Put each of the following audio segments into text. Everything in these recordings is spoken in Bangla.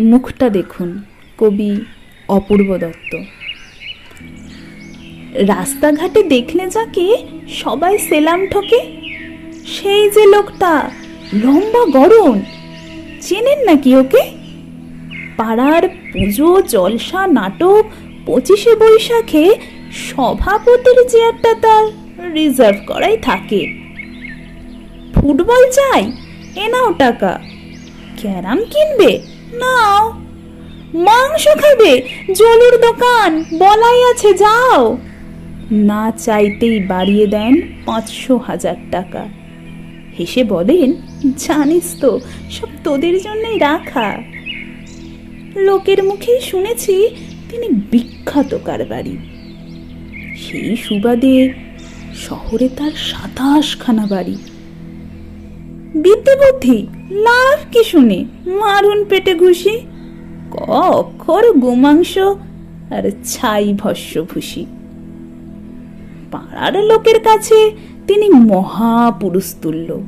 মুখটা দেখুন, কবি অপূর্ব দত্ত। রাস্তাঘাটে দেখলে যাকে সবাই সেলাম ঠকে? সেই যে লোকটা, লম্বা গরম চেনেন নাকি ওকে? পাড়ার পুজো, জলসা, নাটক, পঁচিশে বৈশাখে সভাপতির চেয়ারটা তার রিজার্ভ করাই থাকে। ফুটবল চাই, এ নাও টাকা। ক্যারাম কিনবে নাও। মাংস খাবে, জলুর দোকান, বলাই আছে, যাও। না চাইতেই বাড়িয়ে দেন পাঁচশো হাজার টাকা। হেসে বলেন, জানিস তো, সব তোদের জন্যই রাখা। লোকের মুখেই শুনেছি তিনি বিখ্যাত কারবারি। সেই সুবাদে শহরে তার সাতাশখানা বাড়ি। বিদ্যে বুদ্ধি লাভ কি শুনে মারুন পেটে ঘুষি? ক অক্ষর গোমাংস আর ছাই ভস্য ভুষি পাড়ার লোকের কাছে তিনি মহাপুরুষ তুল্য।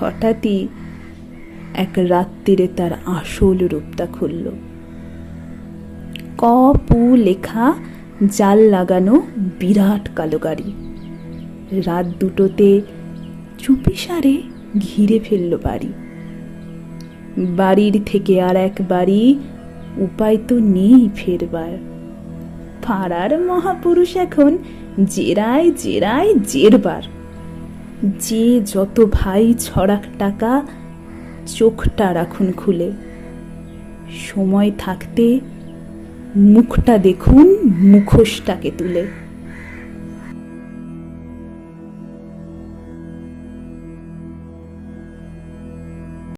হঠাৎই এক রাত্রিরে তার আসল রূপটা খুলল। ক পু লেখা জাল লাগানো বিরাট কালো গাড়ি। রাত দুটোতে চুপিসারে ঘিরে ফেলল বাড়ি। বাড়ির থেকে আর এক বাড়ি উপায় তো নেই ফেরবার। পাড়ার মহাপুরুষ এখন জেরায় জেরায় জেরবার। যে যত ভাই ছড়াক টাকা চোখটা রাখুন খুলে। সময় থাকতে মুখটা দেখুন মুখোশটাকে তুলে।